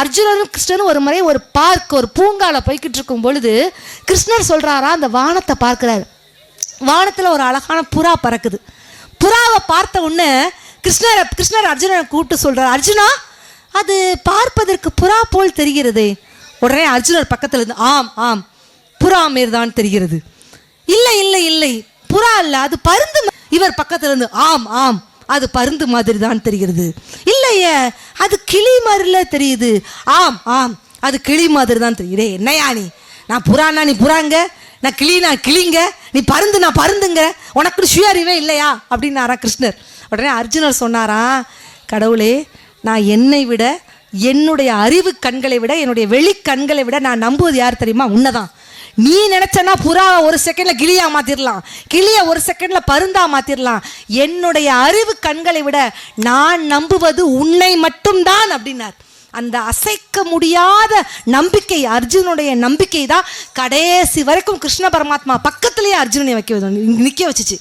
அர்ஜுனனும் கிருஷ்ணனும் ஒரு முறை ஒரு பார்க் ஒரு பூங்கால போய்கிட்டு இருக்கும் பொழுது கிருஷ்ணர் சொல்றாரா அந்த வானத்தை பார்க்கிறாரு. வானத்தில் ஒரு அழகான புறா பறக்குது. புறாவை பார்த்த உடனே கிருஷ்ணரை கிருஷ்ணர் அர்ஜுனனை கூப்பிட்டு சொல்கிறார் அர்ஜுனா அது பார்ப்பதற்கு புறா போல் தெரிகிறதே. உடனே அர்ஜுனர் பக்கத்தில் இருந்து ஆம் ஆம் புறா தான் தெரிகிறது. இல்லை இல்லை இல்லை புறா இல்லை அது பருந்து இவர் பக்கத்துல இருந்து ஆம் ஆம் அது பருந்து மாதிரி தான் தெரிகிறது. இல்லையே அது கிளி மாதிரில தெரியுது. ஆம் ஆம் அது கிளி மாதிரி தான் தெரியுது என்னையா நீ? நான் புறானா நீ புறாங்க? நான் கிளி நான் கிளிங்க? நீ பருந்து நான் பருந்துங்க? உனக்கு சுயறிவே இல்லையா? அப்படின்னாரா கிருஷ்ணர். உடனே அர்ஜுனர் சொன்னாரா கடவுளே நான் என்னை விட என்னுடைய அறிவு கண்களை விட என்னுடைய வெளி கண்களை விட நான் நம்புவது யார் தெரியுமா? உன்னதான். நீ நினைச்சனா புறாவை ஒரு செகண்ட்ல கிளியா மாத்திரலாம். கிளிய ஒரு செகண்ட்ல பருந்தா மாத்திரலாம். என்னுடைய அறிவு கண்களை விட நான் நம்புவது உன்னை மட்டும்தான் அப்படின்னார். அந்த அசைக்க முடியாத நம்பிக்கை அர்ஜுனுடைய நம்பிக்கை தான் கடைசி வரைக்கும் கிருஷ்ண பரமாத்மா பக்கத்திலேயே அர்ஜுனனை வைக்க நிக்க வச்சுச்சு.